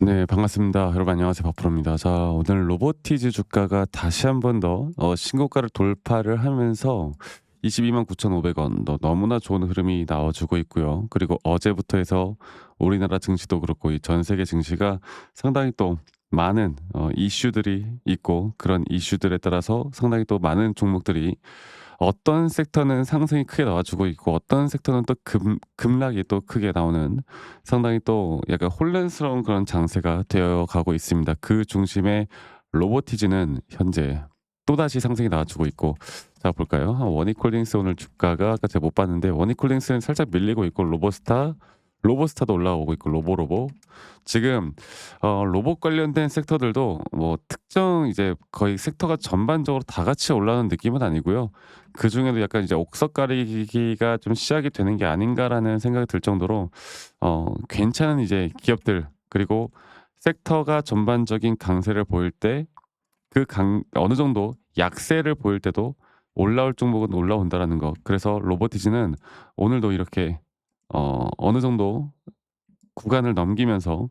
네, 반갑습니다. 여러분 안녕하세요. 박프로입니다. 자, 오늘 로보티즈 주가가 다시 한 번 더 어, 신고가를 돌파를 하면서 22만 9,500원 너 너무나 좋은 흐름이 나와주고 있고요. 그리고 어제부터 해서 우리나라 증시도 그렇고 이 전 세계 증시가 상당히 또 많은 어, 이슈들이 있고 그런 이슈들에 따라서 상당히 또 많은 종목들이 어떤 섹터는 상승이 크게 나와주고 있고 어떤 섹터는 또 급, 급락이 또 크게 나오는 상당히 또 약간 혼란스러운 그런 장세가 되어 가고 있습니다. 그 중심에 로보티즈는 현재 또다시 상승이 나와주고 있고 자 볼까요? 아, 원이콜링스 오늘 주가가 아까 제가 못 봤는데 원이콜링스는 살짝 밀리고 있고 로보스타 로보스타도 올라오고 있고 로보로보 지금 어, 로봇 관련된 섹터들도 뭐 특정 이제 거의 섹터가 전반적으로 다 같이 올라오는 느낌은 아니고요. 그 중에도 약간 이제 옥석 가리기가 좀 시작이 되는 게 아닌가라는 생각이 들 정도로 어, 괜찮은 이제 기업들 그리고 섹터가 전반적인 강세를 보일 때 그 강 어느 정도 약세를 보일 때도 올라올 종목은 올라온다라는 거. 그래서 로보티즈는 오늘도 이렇게 어, 어느 정도 구간을 넘기면서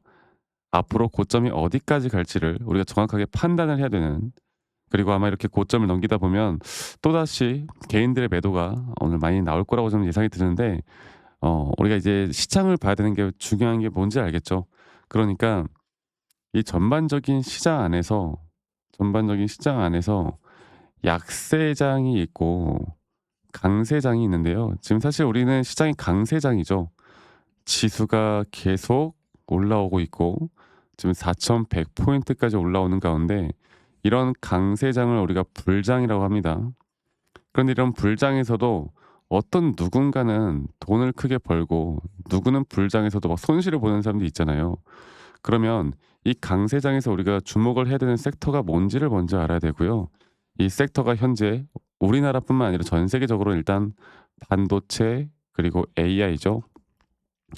앞으로 고점이 어디까지 갈지를 우리가 정확하게 판단을 해야 되는 그리고 아마 이렇게 고점을 넘기다 보면 또다시 개인들의 매도가 오늘 많이 나올 거라고 저는 예상이 드는데 어, 우리가 이제 시장을 봐야 되는 게 중요한 게 뭔지 알겠죠. 그러니까 이 전반적인 시장 안에서 전반적인 시장 안에서 약세장이 있고 강세장이 있는데요. 지금 사실 우리는 시장이 강세장이죠. 지수가 계속 올라오고 있고 지금 4,100포인트까지 올라오는 가운데 이런 강세장을 우리가 불장이라고 합니다. 그런데 이런 불장에서도 어떤 누군가는 돈을 크게 벌고 누구는 불장에서도 막 손실을 보는 사람도 있잖아요. 그러면 이 강세장에서 우리가 주목을 해야 되는 섹터가 뭔지를 먼저 알아야 되고요. 이 섹터가 현재 우리나라뿐만 아니라 전 세계적으로 일단 반도체 그리고 AI죠.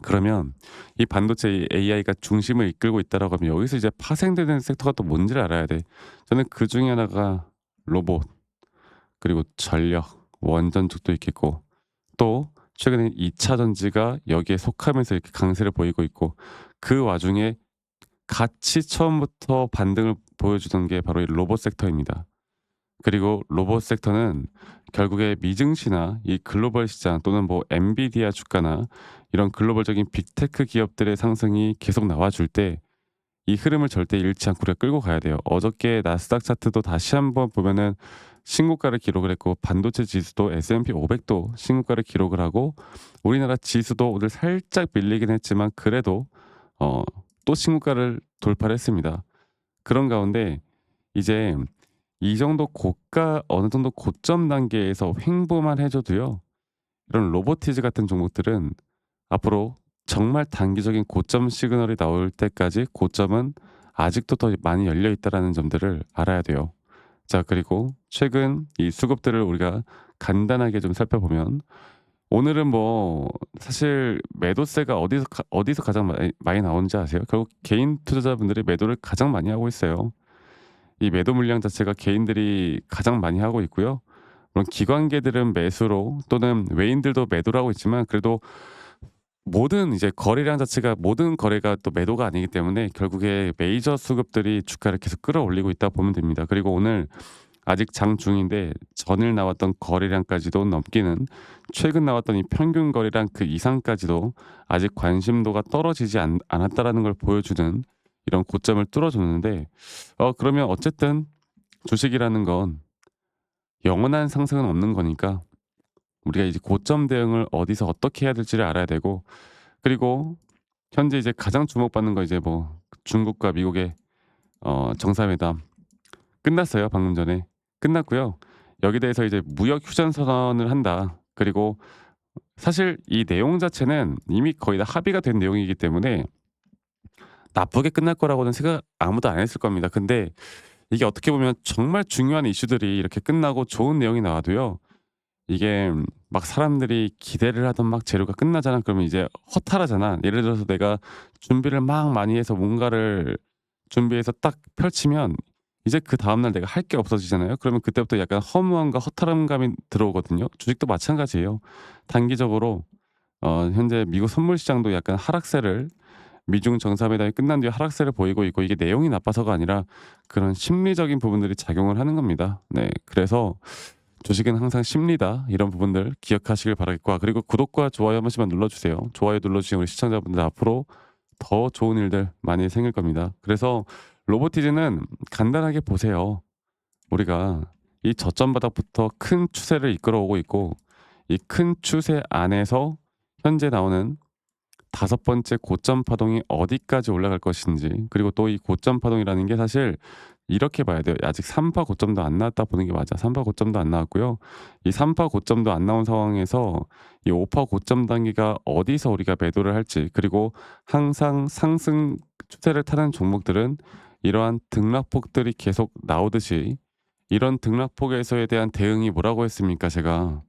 그러면 이 반도체 AI가 중심을 이끌고 있다라고 하면 여기서 이제 파생되는 섹터가 또 뭔지를 알아야 돼. 저는 그 중에 하나가 로봇 그리고 전력 원전 쪽도 있겠고 또 최근에 2차 전지가 여기에 속하면서 이렇게 강세를 보이고 있고 그 와중에 같이 처음부터 반등을 보여주던 게 바로 이 로봇 섹터입니다. 그리고 로봇 섹터는 결국에 미증시나 이 글로벌 시장 또는 뭐 엔비디아 주가나 이런 글로벌적인 빅테크 기업들의 상승이 계속 나와줄 때 이 흐름을 절대 잃지 않고 우리가 끌고 가야 돼요. 어저께 나스닥 차트도 다시 한번 보면은 신고가를 기록을 했고 반도체 지수도 S&P 500도 신고가를 기록을 하고 우리나라 지수도 오늘 살짝 밀리긴 했지만 그래도 어, 또 신고가를 돌파를 했습니다. 그런 가운데 이제 이 정도 고가 어느 정도 고점 단계에서 횡보만 해줘도요. 이런 로보티즈 같은 종목들은 앞으로 정말 단기적인 고점 시그널이 나올 때까지 고점은 아직도 더 많이 열려 있다라는 점들을 알아야 돼요. 자, 그리고 최근 이 수급들을 우리가 간단하게 좀 살펴보면 오늘은 뭐 사실 매도세가 어디서 가, 어디서 가장 많이, 많이 나오는지 아세요? 결국 개인 투자자분들이 매도를 가장 많이 하고 있어요. 이 매도 물량 자체가 개인들이 가장 많이 하고 있고요. 물론 기관계들은 매수로 또는 외인들도 매도를 하고 있지만 그래도 모든 이제 거래량 자체가 모든 거래가 또 매도가 아니기 때문에 결국에 메이저 수급들이 주가를 계속 끌어올리고 있다 보면 됩니다. 그리고 오늘 아직 장 중인데 전일 나왔던 거래량까지도 넘기는 최근 나왔던 이 평균 거래량 그 이상까지도 아직 관심도가 떨어지지 않, 않았다라는 걸 보여주는 이런 고점을 뚫어줬는데 어 그러면 어쨌든 주식이라는 건 영원한 상승은 없는 거니까 우리가 이제 고점 대응을 어디서 어떻게 해야 될지를 알아야 되고 그리고 현재 이제 가장 주목받는 거 이제 뭐 중국과 미국의 어 정상회담 끝났어요 방금 전에. 끝났고요. 여기 대해서 이제 무역 휴전 선언을 한다. 그리고 사실 이 내용 자체는 이미 거의 다 합의가 된 내용이기 때문에 나쁘게 끝날 거라고는 생각 아무도 안 했을 겁니다 근데 이게 어떻게 보면 정말 중요한 이슈들이 이렇게 끝나고 좋은 내용이 나와도요 이게 막 사람들이 기대를 하던 막 재료가 끝나잖아. 그러면 이제 허탈하잖아. 예를 들어서 내가 준비를 막 많이 해서 뭔가를 준비해서 딱 펼치면 이제 그 다음날 내가 할 게 없어지잖아요. 그러면 그때부터 약간 허무함과 허탈함 감이 들어오거든요. 주식도 마찬가지예요. 단기적으로 어, 현재 미국 선물 시장도 약간 하락세를 미중 정상회담이 끝난 뒤에 하락세를 보이고 있고 이게 내용이 나빠서가 아니라 그런 심리적인 부분들이 작용을 하는 겁니다. 네. 그래서 주식은 항상 심리다. 이런 부분들 기억하시길 바라겠고 아, 그리고 구독과 좋아요 한 번씩만 눌러주세요. 좋아요 눌러주신 우리 시청자분들 앞으로 더 좋은 일들 많이 생길 겁니다. 그래서 로보티즈는 간단하게 보세요. 우리가 이 저점 바닥부터 큰 추세를 이끌어오고 있고 이 큰 추세 안에서 현재 나오는 다섯 번째 고점 파동이 어디까지 올라갈 것인지 그리고 또 이 고점 파동이라는 게 사실 이렇게 봐야 돼요. 아직 3파 고점도 안 나왔다 보는 게 맞아. 3파 고점도 안 나왔고요. 이 3파 고점도 안 나온 상황에서 이 5파 고점 단계가 어디서 우리가 매도를 할지 그리고 항상 상승 추세를 타는 종목들은 이러한 등락폭들이 계속 나오듯이 이런 등락폭에서에 대한 대응이 뭐라고 했습니까? 제가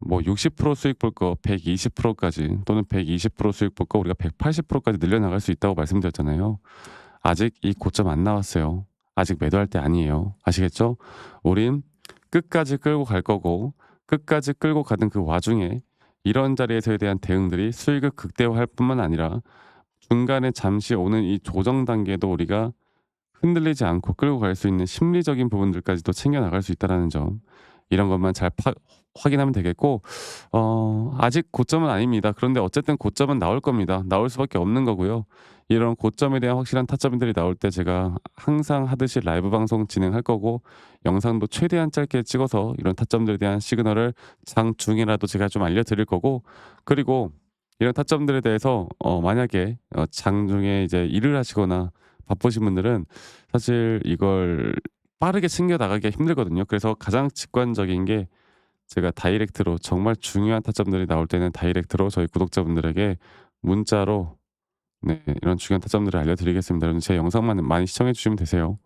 뭐 60% 수익 볼 거 120%까지 또는 120% 수익 볼 거 우리가 180%까지 늘려나갈 수 있다고 말씀드렸잖아요. 아직 이 고점 안 나왔어요. 아직 매도할 때 아니에요. 아시겠죠? 우린 끝까지 끌고 갈 거고 끝까지 끌고 가는 그 와중에 이런 자리에서에 대한 대응들이 수익을 극대화할 뿐만 아니라 중간에 잠시 오는 이 조정 단계도 우리가 흔들리지 않고 끌고 갈 수 있는 심리적인 부분들까지도 챙겨 나갈 수 있다라는 점 이런 것만 잘 파, 확인하면 되겠고 어, 아직 고점은 아닙니다. 그런데 어쨌든 고점은 나올 겁니다. 나올 수밖에 없는 거고요. 이런 고점에 대한 확실한 타점들이 나올 때 제가 항상 하듯이 라이브 방송 진행할 거고 영상도 최대한 짧게 찍어서 이런 타점들에 대한 시그널을 장중이라도 제가 좀 알려드릴 거고 그리고 이런 타점들에 대해서 어, 만약에 어, 장중에 이제 일을 하시거나 바쁘신 분들은 사실 이걸 빠르게 챙겨 나가기가 힘들거든요. 그래서 가장 직관적인 게 제가 다이렉트로 정말 중요한 타점들이 나올 때는 다이렉트로 저희 구독자분들에게 문자로 네, 이런 중요한 타점들을 알려드리겠습니다. 여러분 제 영상만 많이 시청해 주시면 되세요.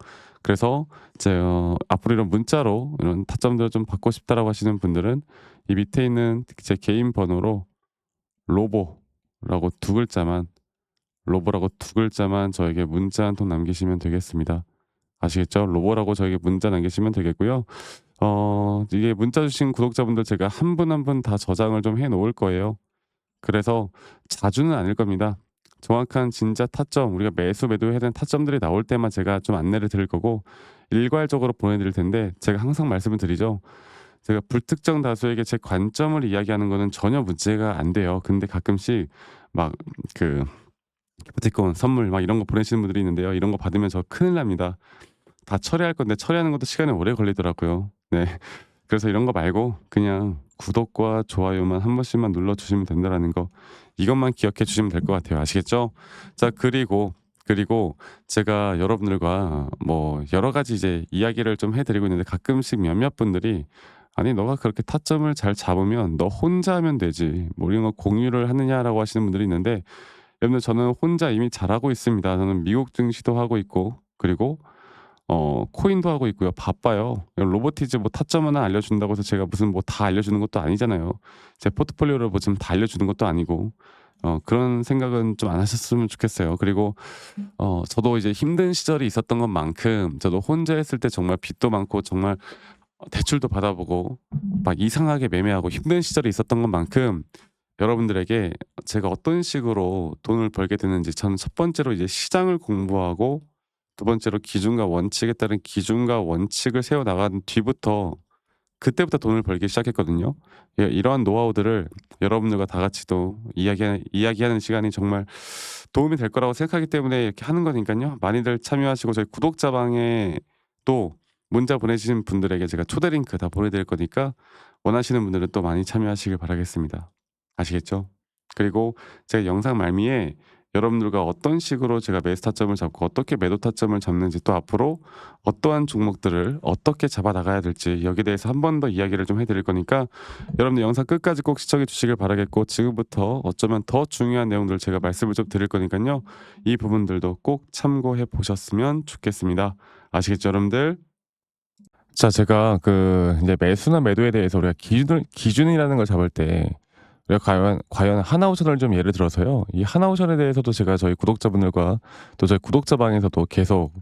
그래서 제 어, 앞으로 이런 문자로 이런 타점들을 좀 받고 싶다라고 하시는 분들은 이 밑에 있는 제 개인 번호로 로보라고 두 글자만 로보라고 두 글자만 저에게 문자 한 통 남기시면 되겠습니다. 아시겠죠? 로보라고 저에게 문자 남기시면 되겠고요. 어, 이게 문자 주신 구독자분들 제가 한 분 한 분 다 저장을 좀 해 놓을 거예요. 그래서 자주는 아닐 겁니다. 정확한 진짜 타점, 우리가 매수 매도해야 되는 타점들이 나올 때만 제가 좀 안내를 드릴 거고 일괄적으로 보내드릴 텐데 제가 항상 말씀을 드리죠. 제가 불특정 다수에게 제 관점을 이야기하는 거는 전혀 문제가 안 돼요. 근데 가끔씩 막그 기프티콘 선물 막 이런 거 보내시는 분들이 있는데요. 이런 거 받으면 저 큰일 납니다. 다 처리할 건데 처리하는 것도 시간이 오래 걸리더라고요. 네. 그래서 이런 거 말고 그냥 구독과 좋아요만 한 번씩만 눌러 주시면 된다라는 거 이것만 기억해 주시면 될 것 같아요. 아시겠죠? 자 그리고 그리고 제가 여러분들과 뭐 여러 가지 이제 이야기를 좀 해드리고 있는데 가끔씩 몇몇 분들이 아니 너가 그렇게 타점을 잘 잡으면 너 혼자 하면 되지 뭐 이런 거 공유를 하느냐라고 하시는 분들이 있는데 여러분들 저는 혼자 이미 잘하고 있습니다. 저는 미국 증시도 하고 있고 그리고 어 코인도 하고 있고요. 바빠요. 로보티즈 뭐 타점 하나 알려준다고 해서 제가 무슨 뭐 다 알려주는 것도 아니잖아요. 제 포트폴리오를 뭐 지금 다 알려주는 것도 아니고 어 그런 생각은 좀 안 하셨으면 좋겠어요. 그리고 어 저도 이제 힘든 시절이 있었던 것만큼 저도 혼자 했을 때 정말 빚도 많고 정말 대출도 받아보고 막 이상하게 매매하고 힘든 시절이 있었던 것만큼 여러분들에게 제가 어떤 식으로 돈을 벌게 되는지 저는 첫 번째로 이제 시장을 공부하고 두 번째로 기준과 원칙에 따른 기준과 원칙을 세워 나간 뒤부터 그때부터 돈을 벌기 시작했거든요. 예, 이러한 노하우들을 여러분들과 다 같이 또 이야기 이야기하는 시간이 정말 도움이 될 거라고 생각하기 때문에 이렇게 하는 거니까요. 많이들 참여하시고 저희 구독자방에 또 문자 보내주신 분들에게 제가 초대 링크 다 보내드릴 거니까 원하시는 분들은 또 많이 참여하시길 바라겠습니다. 아시겠죠? 그리고 제가 영상 말미에 여러분들과 어떤 식으로 제가 매수 타점을 잡고 어떻게 매도 타점을 잡는지 또 앞으로 어떠한 종목들을 어떻게 잡아 나가야 될지 여기에 대해서 한 번 더 이야기를 좀 해드릴 거니까 여러분들 영상 끝까지 꼭 시청해 주시길 바라겠고 지금부터 어쩌면 더 중요한 내용들을 제가 말씀을 좀 드릴 거니까요. 이 부분들도 꼭 참고해 보셨으면 좋겠습니다. 아시겠죠 여러분들? 자 제가 그 이제 매수나 매도에 대해서 우리가 기준 기준이라는 걸 잡을 때 과연 과연 하나오션을 좀 예를 들어서요. 이 하나오션에 대해서도 제가 저희 구독자분들과 또 저희 구독자 방에서도 계속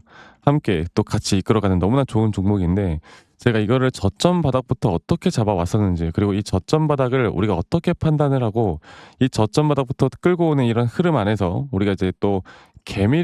함께 또 같이 이끌어가는 너무나 좋은 종목인데 제가 이거를 저점 바닥부터 어떻게 잡아왔었는지 그리고 이 저점 바닥을 우리가 어떻게 판단을 하고 이 저점 바닥부터 끌고 오는 이런 흐름 안에서 우리가 이제 또 개미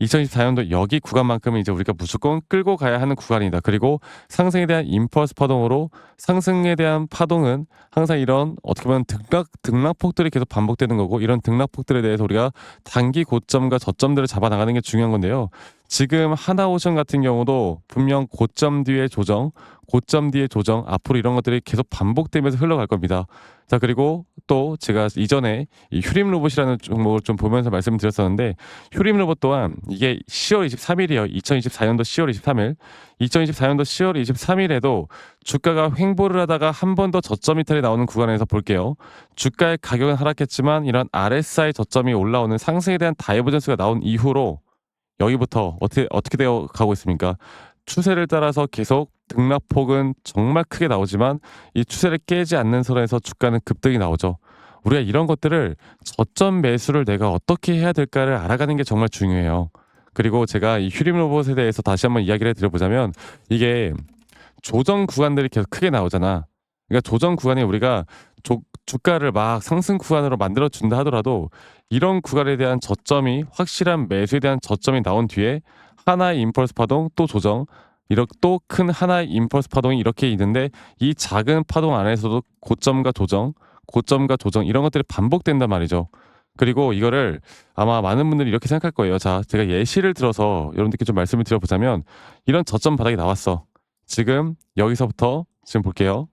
2024년도 여기 구간만큼은 이제 우리가 무조건 끌고 가야 하는 구간이다. 그리고 상승에 대한 임펄스 파동으로 상승에 대한 파동은 항상 이런 어떻게 보면 등락 등락폭들이 계속 반복되는 거고 이런 등락폭들에 대해서 우리가 단기 고점과 저점들을 잡아 나가는 게 중요한 건데요. 지금 하나오션 같은 경우도 분명 고점 뒤에 조정, 고점 뒤에 조정 앞으로 이런 것들이 계속 반복되면서 흘러갈 겁니다. 자 그리고 또 제가 이전에 이 휴림 로봇이라는 종목을 좀 보면서 말씀드렸었는데 휴림 로봇 또한 이게 10월 23일이에요. 2024년도 10월 23일. 2024년도 10월 23일에도 주가가 횡보를 하다가 한 번 더 저점 이탈이 나오는 구간에서 볼게요. 주가의 가격은 하락했지만 이런 RSI 저점이 올라오는 상승에 대한 다이버전스가 나온 이후로 여기부터 어떻게 어떻게 되어 가고 있습니까? 추세를 따라서 계속 등락폭은 정말 크게 나오지만 이 추세를 깨지 않는 선에서 주가는 급등이 나오죠. 우리가 이런 것들을 저점 매수를 내가 어떻게 해야 될까를 알아가는 게 정말 중요해요. 그리고 제가 이 휴림 로봇에 대해서 다시 한번 이야기를 드려보자면 이게 조정 구간들이 계속 크게 나오잖아. 그러니까 조정 구간에 우리가 조, 주가를 막 상승 구간으로 만들어 준다 하더라도 이런 구간에 대한 저점이 확실한 매수에 대한 저점이 나온 뒤에 하나의 임펄스 파동 또 조정 이렇게 또 큰 하나의 임펄스 파동이 이렇게 있는데 이 작은 파동 안에서도 고점과 조정 고점과 조정 이런 것들이 반복된단 말이죠. 그리고 이거를 아마 많은 분들이 이렇게 생각할 거예요. 자, 제가 예시를 들어서 여러분들께 좀 말씀을 드려보자면 이런 저점 바닥이 나왔어. 지금 여기서부터 지금 볼게요.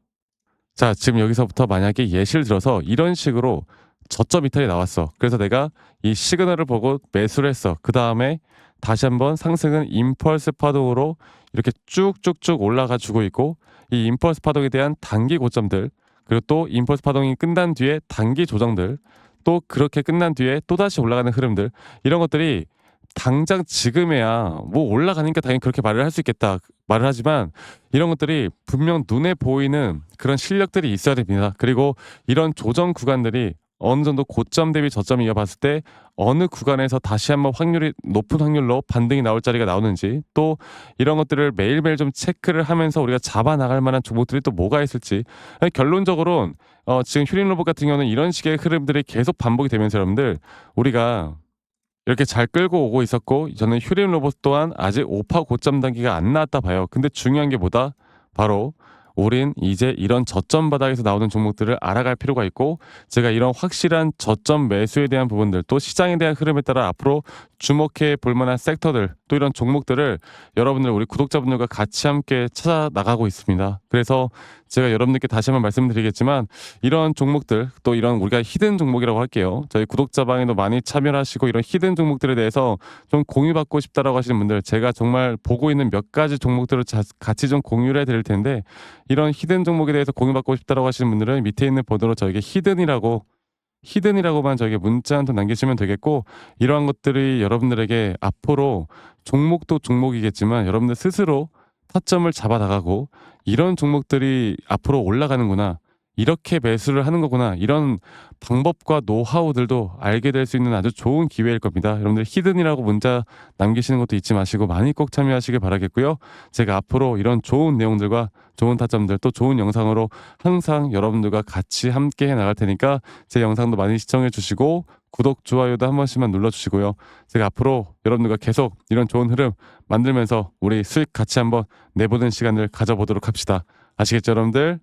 자, 지금 여기서부터 만약에 예시를 들어서 이런 식으로 저점 이탈이 나왔어. 그래서 내가 이 시그널을 보고 매수를 했어. 그 다음에 다시 한번 상승은 임펄스 파동으로 이렇게 쭉쭉쭉 올라가 주고 있고 이 임펄스 파동에 대한 단기 고점들 그리고 또 임펄스 파동이 끝난 뒤에 단기 조정들 또 그렇게 끝난 뒤에 또 다시 올라가는 흐름들 이런 것들이 당장 지금에야 뭐 올라가니까 당연히 그렇게 말을 할 수 있겠다 말을 하지만 이런 것들이 분명 눈에 보이는 그런 실력들이 있어야 됩니다. 그리고 이런 조정 구간들이 어느 정도 고점 대비 저점을 이어봤을 때 어느 구간에서 다시 한번 확률이 높은 확률로 반등이 나올 자리가 나오는지 또 이런 것들을 매일매일 좀 체크를 하면서 우리가 잡아 나갈 만한 종목들이 또 뭐가 있을지 결론적으로 어, 지금 휴림 로봇 같은 경우는 이런 식의 흐름들이 계속 반복이 되면서 여러분들 우리가 이렇게 잘 끌고 오고 있었고 저는 휴림 로봇 또한 아직 오파 고점 단계가 안 나왔다 봐요. 근데 중요한 게 뭐다? 바로 우린 이제 이런 저점 바닥에서 나오는 종목들을 알아갈 필요가 있고 제가 이런 확실한 저점 매수에 대한 부분들 또 시장에 대한 흐름에 따라 앞으로 주목해 볼 만한 섹터들 또 이런 종목들을 여러분들 우리 구독자분들과 같이 함께 찾아 나가고 있습니다. 그래서 제가 여러분들께 다시 한번 말씀드리겠지만 이런 종목들 또 이런 우리가 히든 종목이라고 할게요. 저희 구독자 방에도 많이 참여하시고 이런 히든 종목들에 대해서 좀 공유받고 싶다라고 하시는 분들 제가 정말 보고 있는 몇 가지 종목들을 자, 같이 좀 공유를 해드릴 텐데 이런 히든 종목에 대해서 공유받고 싶다라고 하시는 분들은 밑에 있는 번호로 저에게 히든이라고 히든이라고만 저에게 문자 한 통 남기시면 되겠고 이러한 것들이 여러분들에게 앞으로 종목도 종목이겠지만 여러분들 스스로 타점을 잡아 나가고 이런 종목들이 앞으로 올라가는구나. 이렇게 매수를 하는 거구나. 이런 방법과 노하우들도 알게 될 수 있는 아주 좋은 기회일 겁니다. 여러분들 히든이라고 문자 남기시는 것도 잊지 마시고 많이 꼭 참여하시길 바라겠고요. 제가 앞으로 이런 좋은 내용들과 좋은 타점들 또 좋은 영상으로 항상 여러분들과 같이 함께 해 나갈 테니까 제 영상도 많이 시청해 주시고 구독, 좋아요도 한 번씩만 눌러 주시고요. 제가 앞으로 여러분들과 계속 이런 좋은 흐름 만들면서 우리 수익 같이 한번 내보는 시간을 가져보도록 합시다. 아시겠죠, 여러분들?